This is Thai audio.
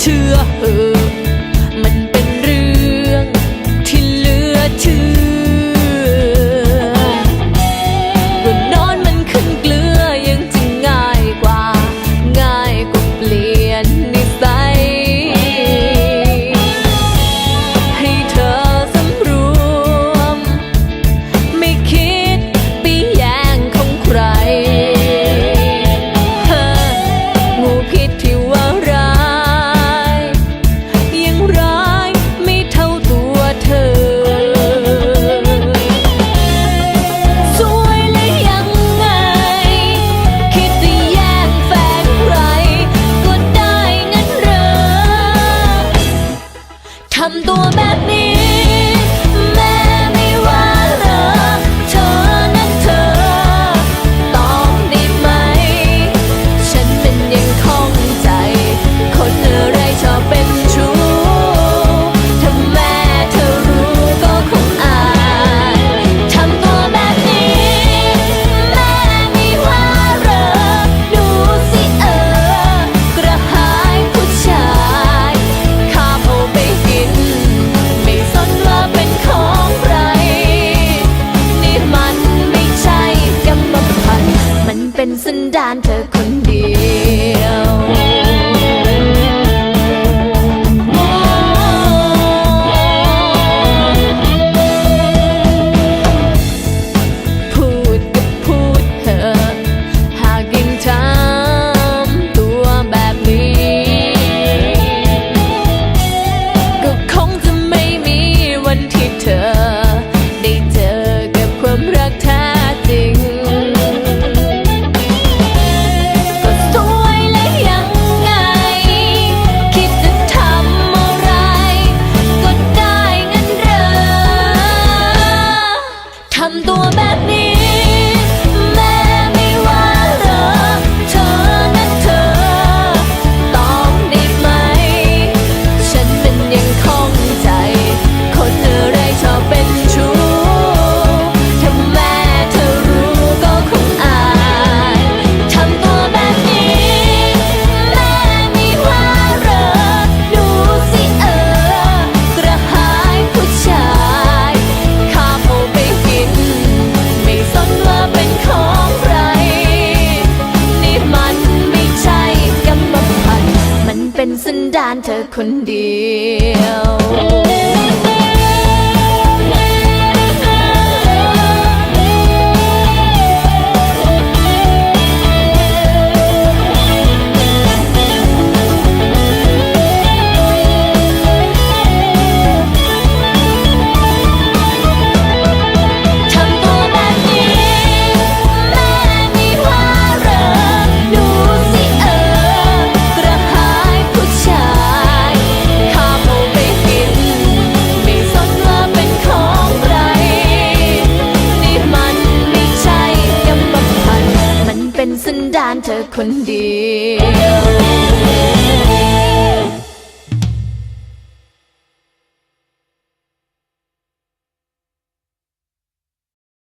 เชื่อเออ I'm too bad. Me. สันดานเธอคน การเธอคนเดียว 큰디.